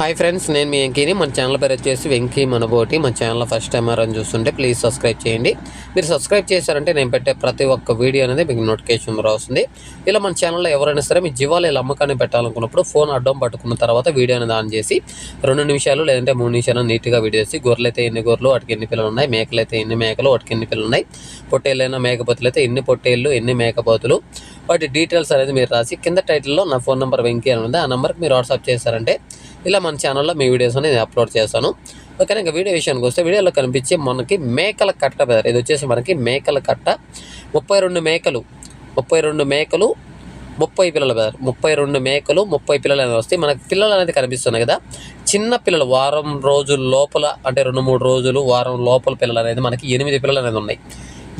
Hi friends నేను మీ వెంకీని. మన channel పేరు వచ్చేసి వెంకీ మనబోటి. మన ఛానల్ ఫస్ట్ టైం అని చూస్తుంటే ప్లీజ్ సబ్స్క్రైబ్ చేయండి. మీరు సబ్స్క్రైబ్ చేశారంటే నేను పెట్టే ప్రతి ఒక్క వీడియో అనేది మీకు నోటిఫికేషన్ రాస్తుంది ఇలా మన ఛానల్లో ఎవరైనా సరే మీ జీవాలు ఇలా అమ్మకాన్ని పెట్టాలనుకున్నప్పుడు ఫోన్ అడ్డం పట్టుకున్న తర్వాత వీడియో అనేది ఆన్ చేసి రెండు నిమిషాలు లేదంటే మూడు నిమిషాలు నీట్గా వీడియో చేసి గొర్రెలు అయితే ఎన్ని గొర్రెలు వాటికి ఎన్ని పిల్లలు ఉన్నాయి మేకలు అయితే ఎన్ని మేకలు వాటికి ఎన్ని పిల్లలు ఉన్నాయి పొట్టేళ్ళైనా మేకపోతులు అయితే ఎన్ని పొట్టేళ్ళు ఎన్ని మేకపోతులు వాటి డీటెయిల్స్ అనేది మీరు రాసి కింద టైటిల్లో నా ఫోన్ నెంబర్ వెంకీ అని ఉంది. ఆ నెంబర్కి మీరు వాట్సాప్ చేశారంటే ఇలా మన ఛానల్లో మీ వీడియోస్ అనేది నేను అప్లోడ్ చేస్తాను. ఓకే ఇంకా వీడియో విషయానికి వస్తే వీడియోలో కనిపించే మనకి మేకల కట్ట బెదర్ ఇది వచ్చేసి మనకి మేకల కట్ట. ముప్పై రెండు మేకలు ముప్పై రెండు మేకలు ముప్పై పిల్లల బెదర్ ముప్పై రెండు మేకలు ముప్పై పిల్లలు అనేది వస్తాయి మనకి పిల్లలు అనేది కనిపిస్తున్నాయి కదా. చిన్న పిల్లలు వారం రోజుల లోపల అంటే రెండు మూడు రోజులు వారం లోపల పిల్లలు అనేది మనకి ఎనిమిది పిల్లలు అనేది ఉన్నాయి.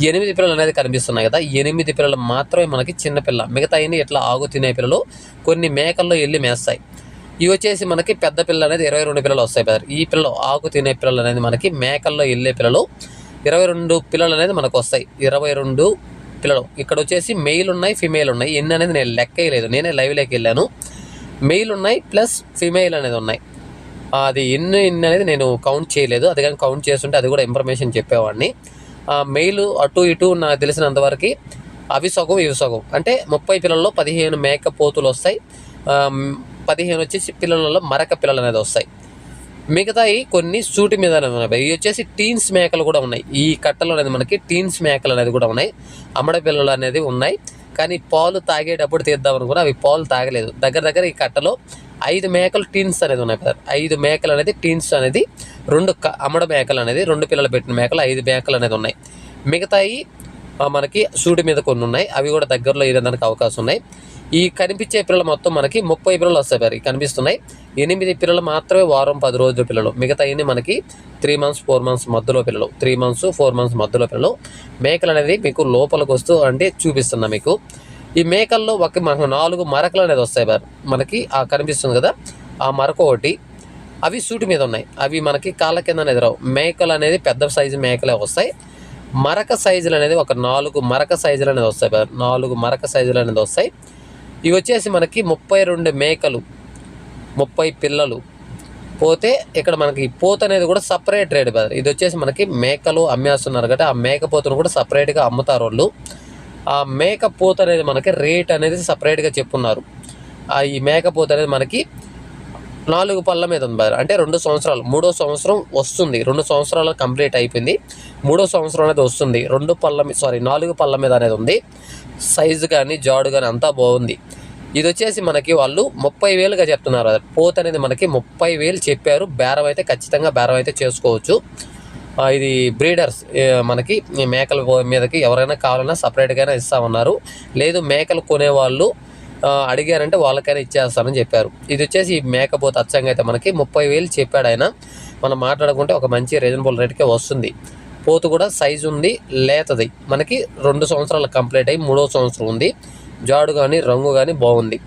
ఎనిమిది పిల్లలు అనేది కనిపిస్తున్నాయి కదా. ఎనిమిది పిల్లలు మాత్రమే మనకి చిన్నపిల్ల మిగతా అన్ని ఇట్లా ఆగు తినే పిల్లలు కొన్ని మేకల్లో వెళ్ళి మేస్తాయి. ఇవి వచ్చేసి మనకి పెద్ద పిల్లలు అనేది ఇరవై రెండు పిల్లలు వస్తాయి బ్రదర్ ఈ పిల్లలు ఆకు తినే పిల్లలు అనేది మనకి మేకల్లో వెళ్ళే పిల్లలు ఇరవై రెండు పిల్లలు అనేది మనకు వస్తాయి. ఇరవై రెండు పిల్లలు. ఇక్కడ వచ్చేసి మెయిల్ ఉన్నాయి ఫిమేల్ ఉన్నాయి. ఎన్ని అనేది నేను లెక్క వేయలేదు నేనే లైవ్లోకి వెళ్ళాను. మెయిల్ ఉన్నాయి ప్లస్ ఫిమేల్ అనేది ఉన్నాయి. అది ఎన్ని ఎన్ని అనేది నేను కౌంట్ చేయలేదు. అది కానీ కౌంట్ చేస్తుంటే అది కూడా ఇన్ఫర్మేషన్ చెప్పేవాడిని. ఆ మెయిల్ అటు ఇటు నాకు తెలిసినంతవరకు అవి సగం ఇవి సగం. అంటే ముప్పై పిల్లల్లో పదిహేను మేక పోతులు వస్తాయి. పదిహేను వచ్చేసి పిల్లలలో మరక పిల్లలు అనేది వస్తాయి. మిగతాయి కొన్ని సూటి మీద ఉన్నాయి. ఇవి వచ్చేసి టీన్స్ మేకలు కూడా ఉన్నాయి. ఈ కట్టలో అనేది మనకి టీన్స్ మేకలు అనేది కూడా ఉన్నాయి. అమ్మడ పిల్లలు అనేది ఉన్నాయి. కానీ పాలు తాగేటప్పుడు తీద్దామని కూడా అవి పాలు తాగలేదు. దగ్గర దగ్గర ఈ కట్టలో ఐదు మేకలు టీన్స్ అనేది ఉన్నాయి కదా ఐదు మేకలు అనేది టీన్స్ అనేది రెండు అమ్మడ మేకలు అనేది రెండు పిల్లలు పెట్టిన మేకలు ఐదు మేకలు అనేది ఉన్నాయి. మిగతాయి మనకి సూటి మీద కొన్ని ఉన్నాయి. అవి కూడా దగ్గరలో ఇరడానికి అవకాశం ఉన్నాయి. ఈ కనిపించే పిల్లలు మొత్తం మనకి ముప్పై పిల్లలు వస్తాయి మరి కనిపిస్తున్నాయి. ఎనిమిది పిల్లలు మాత్రమే వారం పది రోజుల పిల్లలు. మిగతా అన్ని మనకి? త్రీ మంత్స్ ఫోర్ మంత్స్ మధ్యలో పిల్లలు. త్రీ మంత్స్ ఫోర్ మంత్స్ మధ్యలో పిల్లలు. మేకలు అనేది మీకు లోపలికి వస్తూ అంటే చూపిస్తున్నా మీకు. ఈ మేకల్లో ఒక మనకు నాలుగు మరకలు అనేది వస్తాయి మరి మనకి ఆ కనిపిస్తుంది కదా ఆ మరక ఒకటి. అవి సూటి మీద ఉన్నాయి. అవి మనకి కాళ్ళ కింద అనేది రావు. మేకలు అనేది పెద్ద సైజు మేకలే వస్తాయి. మరక సైజులు అనేది ఒక నాలుగు మరక సైజులు అనేది వస్తాయి నాలుగు మరక సైజులు అనేది వస్తాయి. ఇవి వచ్చేసి మనకి ముప్పై రెండు మేకలు ముప్పై పిల్లలు. పోతే ఇక్కడ మనకి పోత అనేది కూడా సపరేట్ రేట్ బ్రదర్ ఇది వచ్చేసి మనకి మేకలు అమ్మేస్తున్నారు కాబట్టి ఆ మేకపోతను కూడా సపరేట్గా అమ్ముతారు వాళ్ళు. ఆ మేకపోత అనేది మనకి రేట్ అనేది సపరేట్గా చెప్పున్నారు. ఆ ఈ మేకపోత అనేది మనకి నాలుగు పళ్ళ మీద ఉంది బ్రదర్ అంటే రెండు సంవత్సరాలు మూడో సంవత్సరం వస్తుంది. రెండు సంవత్సరాలు కంప్లీట్ అయిపోయింది. మూడో సంవత్సరం అనేది వస్తుంది. రెండు పళ్ళ మీద సారీ నాలుగు పళ్ళ మీద అనేది ఉంది. సైజు కానీ జాడు కానీ అంతా బాగుంది. ఇది వచ్చేసి మనకి వాళ్ళు ముప్పై వేలుగా చెప్తున్నారు. పోత్ పోత అనేది మనకి ముప్పై వేలు చెప్పారు. బేరం అయితే ఖచ్చితంగా బేరం అయితే చేసుకోవచ్చు. ఇది బ్రీడర్స్ మనకి మేకల మీదకి ఎవరైనా కావాలన్నా సపరేట్గానే ఇస్తామన్నారు. లేదు మేకలు కొనేవాళ్ళు అడిగారంటే వాళ్ళకైనా ఇచ్చేస్తానని చెప్పారు. ఇది వచ్చేసి ఈ మేకపోతే అచ్చంగా అయితే మనకి ముప్పై వేలు చెప్పాడు ఆయన. మనం మాట్లాడుకుంటే ఒక మంచి రీజనబుల్ రేట్కే వస్తుంది. పోతు కూడా సైజు ఉంది లేతది. మనకి రెండు సంవత్సరాలు కంప్లీట్ అయ్యి మూడో సంవత్సరం ఉంది. జాడు కానీ రంగు కానీ బాగుంది.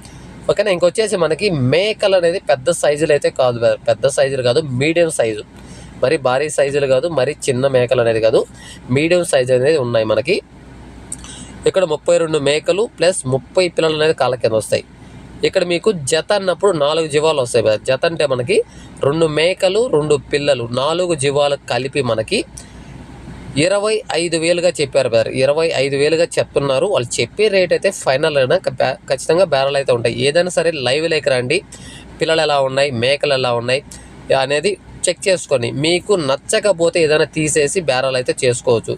ఓకేనా? ఇంకొచ్చేసి మనకి మేకలు అనేది పెద్ద సైజులు అయితే కాదు పెద్ద సైజులు కాదు మీడియం సైజు మరి భారీ సైజులు కాదు మరి చిన్న మేకలు అనేది కాదు మీడియం సైజు అనేది ఉన్నాయి మనకి. ఇక్కడ ముప్పై రెండు మేకలు ప్లస్ ముప్పై పిల్లలు అనేది కాళ్ళ కింద వస్తాయి. ఇక్కడ మీకు జత అన్నప్పుడు నాలుగు జీవాలు వస్తాయి జత అంటే మనకి రెండు మేకలు రెండు పిల్లలు నాలుగు జీవాలు కలిపి మనకి ఇరవై ఐదు వేలుగా చెప్పారు బ్రదర్. ఇరవై ఐదు వేలుగా చెప్తున్నారు. వాళ్ళు చెప్పే రేట్ అయితే ఫైనల్ అయినా ఖచ్చితంగా బ్యారల్ అయితే ఉంటాయి. ఏదైనా సరే లైవ్ లేక రండి. పిల్లలు ఎలా ఉన్నాయి? మేకలు ఎలా ఉన్నాయి? అనేది చెక్ చేసుకొని. మీకు నచ్చకపోతే ఏదైనా తీసేసి బేరాలు అయితే చేసుకోవచ్చు.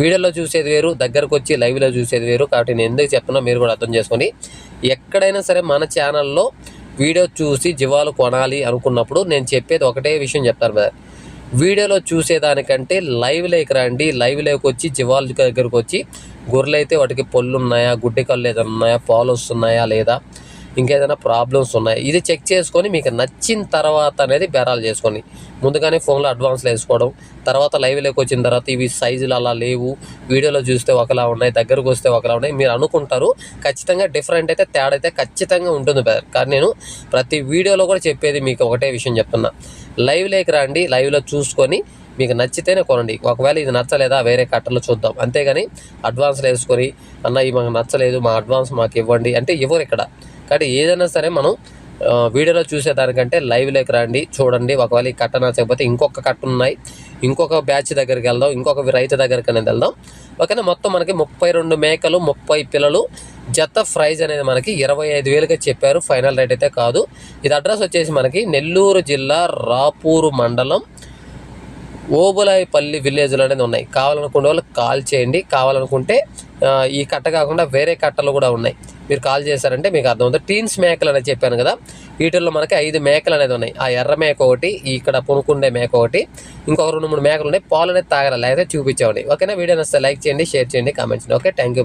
వీడియోలో చూసేది వేరు దగ్గరకు వచ్చి లైవ్లో చూసేది వేరు. కాబట్టి నేను ఎందుకు చెప్తున్నా మీరు కూడా అర్థం చేసుకొని. ఎక్కడైనా సరే మన ఛానల్లో వీడియో చూసి జీవాలు కొనాలి అనుకున్నప్పుడు నేను చెప్పేది ఒకటే విషయం చెప్తాను బ్రదర్. వీడియోలో చూసేదానికంటే లైవ్ లేక రండి. లైవ్ లేక వచ్చి జివాలజీ దగ్గరకు వచ్చి గొర్రెలు అయితే వాటికి పళ్ళు ఉన్నాయా గుడ్డి కళ్ళు ఏదైనా ఉన్నాయా పాలు వస్తున్నాయా లేదా? ఇంకేదైనా ప్రాబ్లమ్స్ ఉన్నాయి ఇది చెక్ చేసుకొని మీకు నచ్చిన తర్వాత అనేది బేరాలు చేసుకొని ముందుగానే ఫోన్లో అడ్వాన్స్లో వేసుకోవడం తర్వాత లైవ్లోకి వచ్చిన తర్వాత ఇవి సైజులు అలా లేవు వీడియోలో చూస్తే ఒకలా ఉన్నాయి దగ్గరకు వస్తే ఒకలా ఉన్నాయి మీరు అనుకుంటారు ఖచ్చితంగా డిఫరెంట్ అయితే తేడా అయితే ఖచ్చితంగా ఉంటుంది కానీ నేను ప్రతి వీడియోలో కూడా చెప్పేది మీకు ఒకటే విషయం చెప్తున్నా. లైవ్లోకి రండి లైవ్లో చూసుకొని మీకు నచ్చితేనే కొనండి. ఒకవేళ ఇది నచ్చలేదా వేరే కట్టలో చూద్దాం. అంతేగాని అడ్వాన్స్లో వేసుకొని అన్న ఇది మాకు నచ్చలేదు మా అడ్వాన్స్ మాకు ఇవ్వండి. అంటే ఇవ్వరు ఇక్కడ? కానీ ఏదైనా సరే మనం వీడియోలో చూసేదానికంటే లైవ్లోకి రండి చూడండి. ఒకవేళ ఈ కట్ట నచ్చకపోతే ఇంకొక కట్ట ఉన్నాయి. ఇంకొక బ్యాచ్ దగ్గరికి వెళ్దాం ఇంకొక రైతు దగ్గరికి అనేది వెళ్దాం. ఓకేనా? మొత్తం మనకి ముప్పై రెండు మేకలు ముప్పై పిల్లలు. జత ప్రైజ్ అనేది మనకి ఇరవై ఐదు వేలుగా చెప్పారు. ఫైనల్ రేట్ అయితే కాదు. ఇది అడ్రస్ వచ్చేసి మనకి నెల్లూరు జిల్లా రాపూరు మండలం. ఓబులాయిపల్లి విలేజ్లు అనేది ఉన్నాయి. కావాలనుకునే వాళ్ళు కాల్ చేయండి. కావాలనుకుంటే ఈ కట్ట కాకుండా వేరే కట్టలు కూడా ఉన్నాయి. మీరు కాల్ చేశారంటే మీకు అర్థమవుతుంది. టీన్స్ మేకలు అనేది చెప్పాను కదా వీటిల్లో మనకి ఐదు మేకలు అనేది ఉన్నాయి. ఆ ఎర్ర మేక ఒకటి ఇక్కడ పునుకుండే మేక ఒకటి ఇంకొక రెండు మూడు మేకలు ఉన్నాయి. పాలు అనేది తాగరా? లేకపోతే చూపించేవాడి ఓకేనా? వీడియో నచ్చితే లైక్ చేయండి షేర్ చేయండి కామెంట్ చేయండి. Okay thank you